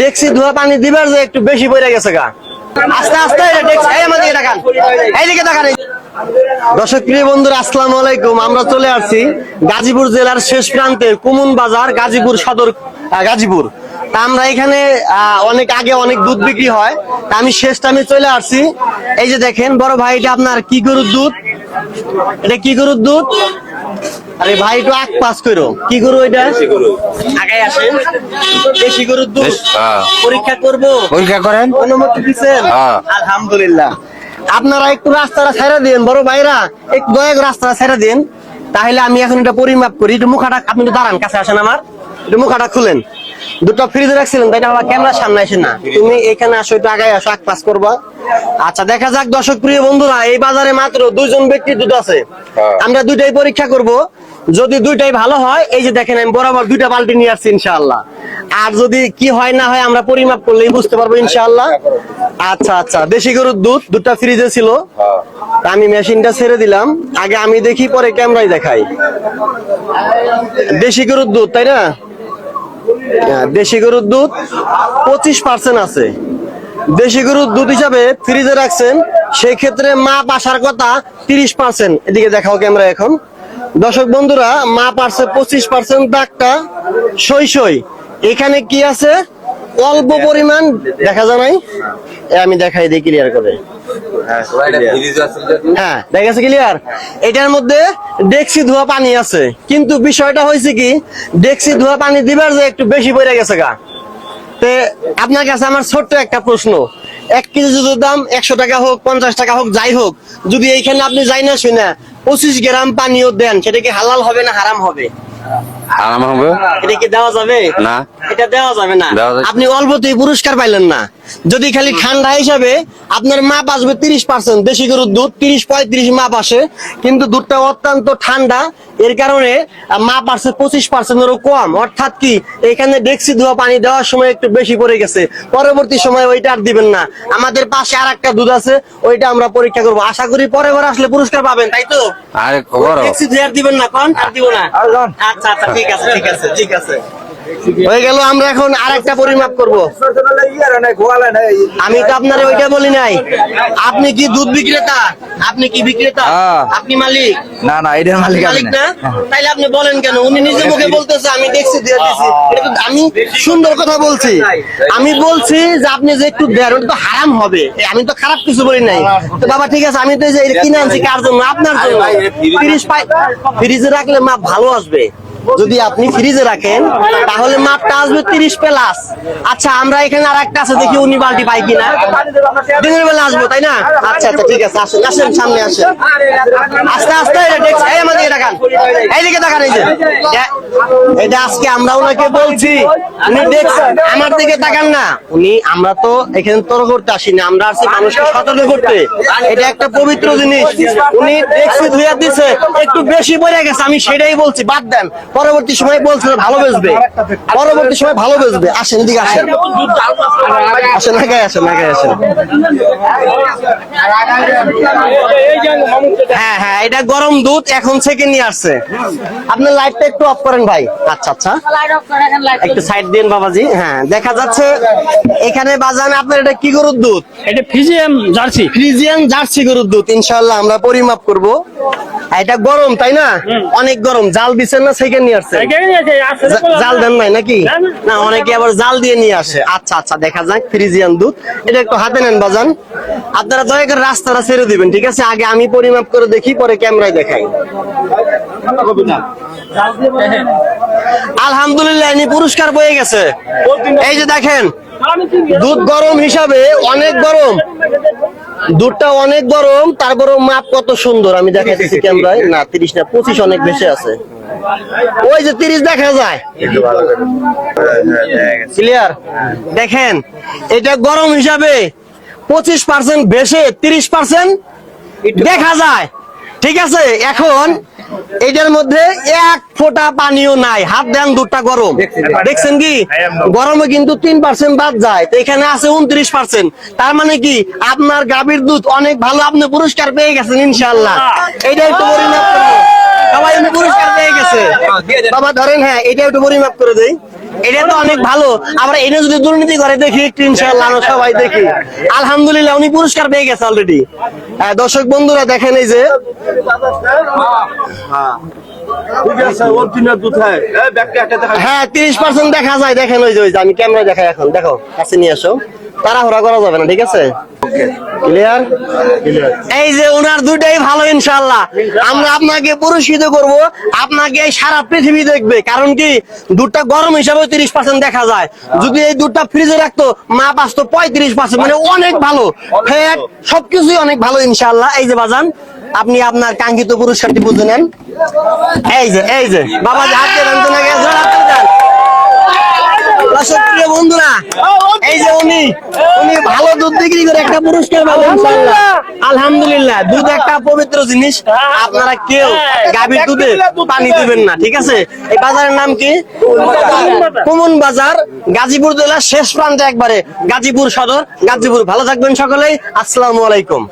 দেখছি ধোয়া পানি দিবার যে একটু বেশি পড়ে গেছে গা। আস্তে আস্তে এই এইদিকে দেখান দর্শক, প্রিয় বন্ধুরা, আসসালামু আলাইকুম। আমরা চলে আসছি গাজীপুর জেলার শেষ প্রান্তে কুমুন বাজার, গাজীপুর সদর গাজীপুর। তা আমরা এখানে অনেক আগে অনেক দুধ বিক্রি হয়। তা আমি শেষ টাইমে চলে আসছি। এই যে দেখেন, বড় ভাই এটা আপনার কি গরুর দুধ? এটা কি গরুর দুধ? আরে ভাই একটু আগ পাস করো। কি গরু এটা? আগে আসেন। দেশি গরুর দুধ। হ্যাঁ। পরীক্ষা করব। পরীক্ষা করেন? অনুমতি দিচ্ছেন হ্যাঁ। আলহামদুলিল্লাহ। আপনারা একটু রাস্তাটা ছেড়ে দিন বড় ভাইরা। একটু দয়া করে রাস্তাটা ছেড়ে দিন। তাহলে আমি এখন এটা পরিমাপ করি। একটু মুখাটা আপনি একটু দাঁড়ান কাছে আসেন আমার। একটু মুখাটা খুলেন। দুটো ফ্রিজে রাখছিলেন তাই না আমার ক্যামেরার সামনে আসে না। তুমি এখানে আসো একটু আগে আসো এক পাস করবা। আচ্ছা দেখা যাক দর্শক প্রিয় বন্ধুরা এই বাজারে মাত্র দুইজন ব্যক্তির দুধ আছে। হ্যাঁ। আমরা দুইটাই পরীক্ষা করব। যদি দুইটাই ভালো হয় এই যে দেখেন আমি বরাবর দুইটা বালতি নিয়ে আসছি ইনশাআল্লাহ। আর যদি কি হয় না হয় আমরা পরিমাপ করলেই বুঝতে পারব ইনশাআল্লাহ। আচ্ছা আচ্ছা দেশি গরুর দুধ দুধটা ফ্রিজে ছিল। আমি মেশিনটা ছেড়ে দিলাম। আগে আমি দেখি পরে ক্যামেরায় দেখাই। দেশি গরুর দুধ তাই না? হ্যাঁ, দেশি গরুর দুধ পঁচিশ পার্সেন্ট আছে। দেশি গরুর দুধ হিসাবে ফ্রিজে রাখছেন সেই ক্ষেত্রে মাপ আসার কথা তিরিশ পার্সেন্ট এদিকে দেখাও ক্যামেরা এখন। দর্শক বন্ধুরা মা আসছে পঁচিশ পার্সেন্ট দাগটা। সই সই। এখানে কি আছে? অল্প পরিমাণ দেখা যায় নাই? আমি দেখাই দিই ক্লিয়ার করে। হ্যাঁ দেখা গেছে ক্লিয়ার এটার মধ্যে ডেক্সি ধোয়া পানি আছে। কিন্তু বিষয়টা হয়েছে কি ডেক্সি ধোয়া পানি দিবার যে একটু বেশি পড়ে গেছে গা। তে আপনার কাছে আমার ছোট্ট একটা প্রশ্ন। এক কেজি দুধের দাম একশো টাকা হোক পঞ্চাশ টাকা হোক যাই হোক যদি এইখানে আপনি যাই না শুনে পঁচিশ গ্রাম পানিও দেন সেটা কি হালাল হবে না হারাম হবে? হারাম হবে? এটা কি দেওয়া যাবে? না। এটা দেওয়া যাবে না। আপনি অল্পতেই পুরস্কার পাইলেন না। যদি খালি ঠান্ডা হিসাবে আপনার মাপ আসবে তিরিশ পার্সেন্ট দেশি গরুর দুধ তিরিশ পঁয়ত্রিশ মাপ আসে কিন্তু দুধটা অত্যন্ত ঠান্ডা এর কারণে মা মাপ আসছে পঁচিশ পার্সেন্টেরও কম। অর্থাৎ কি এখানে ডেক্সি ধোয়া পানি দেওয়ার সময় একটু বেশি পড়ে গেছে। পরবর্তী সময় ওইটা আর দিবেন না। আমাদের পাশে আর একটা দুধ আছে ওইটা আমরা পরীক্ষা করব। আশা করি পরে ঘরে আসলে পুরস্কার পাবেন তাই তো? আরে খবর। ডেক্সি আর দিবেন না কন? আর দিব না? আচ্ছা আচ্ছা ঠিক আছে ঠিক আছে ঠিক আছে। হয়ে গেল আমরা এখন আরেকটা পরিমাপ করব। আমি তো আপনার ওইটা বলি নাই। আপনি কি দুধ বিক্রেতা? আপনি কি বিক্রেতা? হ্যাঁ। আপনি মালিক? না না এটার মালিক মালিক না। না? তাইলে আপনি বলেন কেন? উনি নিজে মুখে বলতেছে আমি দেখছি দিয়ে দিছি এটা তো আমি সুন্দর কথা বলছি। আমি বলছি যে আপনি যে একটু দেন ওটা তো হারাম হবে। আমি তো খারাপ কিছু বলি নাই। তো বাবা ঠিক আছে আমি তো এই যে কিনে আনছি কার জন্য? আপনার জন্য। ফ্রিজ পাই ফ্রিজে রাখলে মাপ ভালো আসবে। যদি আপনি ফ্রিজে রাখেন, তাহলে মাপটা আসবে তিরিশ প্লাস আচ্ছা আমরা এখানে আর একটা আছে, দেখি উনি বালতি পাই কিনা। দিনের বেলা আসব, তাই না? আচ্ছা আচ্ছা ঠিক আছে, আসেন আসেন, সামনে আসেন। আস্তে আস্তে, এটা দেখছি, এই আমাদের দেখান এই যে। এটা আজকে আমরা ওনাকে বলছি, উনি দেখছেন, আমার দিকে তাকান না। উনি, আমরা তো এখানে তর্ক করতে আসিনি, আমরা আসছি মানুষকে সতর্ক করতে। এটা একটা পবিত্র জিনিস। উনি দেখছি, ধুইয়া দিছে, একটু বেশি পড়ে গেছে, আমি সেটাই বলছি, বাদ দেন। পরবর্তী সময় বলছে ভালো বেচবে। পরবর্তী সময় ভালো বেচবে। আসেন দিকে আসেন। আসেন নাগায় আসেন নাগায় আসেন। হ্যাঁ হ্যাঁ এটা গরম দুধ এখন থেকে নিয়ে আসছে। আপনার লাইটটা একটু অফ করেন ভাই। আচ্ছা আচ্ছা। একটু সাইড দিন বাবাজি। হ্যাঁ দেখা যাচ্ছে এখানে বাজানে আপনার এটা কি গরুর দুধ? এটা ফিজিয়াম জার্সি। ফ্রিজিয়ান জার্সি গরুর দুধ ইনশাআল্লাহ আমরা পরিমাপ করব। এটা গরম তাই না? অনেক গরম। জাল দিচ্ছেন না সেখানে নিয়ে আসছে। জাল দেন নাই নাকি? না, অনেকে আবার জাল দিয়ে নিয়ে আসে। আচ্ছা আচ্ছা দেখা যাক ফ্রিজিয়ান দুধ। এটা একটু হাতে নেন বাজান। আপনারা দয়া করে রাস্তাটা ছেড়ে দিবেন ঠিক আছে? আগে আমি পরিমাপ করে দেখি পরে ক্যামেরায় দেখাই। আলহামদুলিল্লাহ ইনি পুরস্কার পেয়ে গেছে। এই যে দেখেন দুধ গরম হিসাবে অনেক গরম। দুধটা অনেক গরম তারপরে মাপ কত সুন্দর। আমি দেখাইতেছি ক্যামেরায়। না তিরিশ না পঁচিশ অনেক বেশি আছে। ওই যে তিরিশ দেখা যায়। ক্লিয়ার দেখেন এটা গরম হিসাবে পঁচিশ পার্সেন্ট বেশি তিরিশ পার্সেন্ট দেখা যায়। ঠিক আছে? এখন এটার মধ্যে এক ফোঁটা পানিও নাই হাত দেন দুটা গরম। দেখছেন কি? গরমে কিন্তু তিন পার্সেন্ট বাদ যায়। তো এখানে আছে উনত্রিশ পার্সেন্ট তার মানে কি? আপনার গাভীর দুধ অনেক ভালো আপনি পুরস্কার পেয়ে গেছেন ইনশাল্লাহ এটা একটু পরিমাপ পুরস্কার পেয়ে গেছে। বাবা ধরেন হ্যাঁ এটা একটু পরিমাপ করে দেই। এটা তো অনেক ভালো। আমরা এনে যদি দুর্নীতি করে দেখি একটু আমরা সবাই দেখি। আলহামদুলিল্লাহ উনি পুরস্কার পেয়ে গেছে অলরেডি দর্শক বন্ধুরা দেখেন এই যে। হয়। হ্যাঁ তিরিশ পার্সেন্ট দেখা যায়। দেখেন ওই যে ওই যে আমি ক্যামেরা দেখাই এখন। দেখো কাছে নিয়ে আসো। তাড়াহুড়া করা যাবে না, ঠিক আছে? এই যে ভালো ইনশাল্লাহ আমরা আপনাকে পুরস্কৃত করব, আপনাকে সারা পৃথিবী দেখবে। কারণ কি, দুধটা গরম হিসাবে তিরিশ পার্সেন্ট দেখা যায়। যদি এই দুধটা ফ্রিজে রাখতো মা পাঁচতো পঁয়ত্রিশ পার্সেন্ট মানে অনেক ভালো। ফ্যাট সবকিছুই অনেক ভালো ইনশাল্লাহ এই যে বাজান, আপনি আপনার কাঙ্ক্ষিত পুরস্কারটি বুঝে নেন। এই যে এই যে, বাবা যে হাত দেন তো নাকি জোর হাত দিয়ে দেন। দর্শক প্রিয় বন্ধুরা এই যে উনি ভালো দুধ বিক্রি করে একটা পুরস্কার ইনশাআল্লাহ। আলহামদুলিল্লাহ। দুধ একটা পবিত্র জিনিস। আপনারা কেউ গাভীর দুধে পানি দিবেন। না ঠিক আছে? এই বাজারের নাম কি? কুমন বাজার গাজীপুর জেলার শেষ প্রান্তে একবারে গাজীপুর সদর গাজীপুর। ভালো থাকবেন সকলেই আসসালামু আলাইকুম।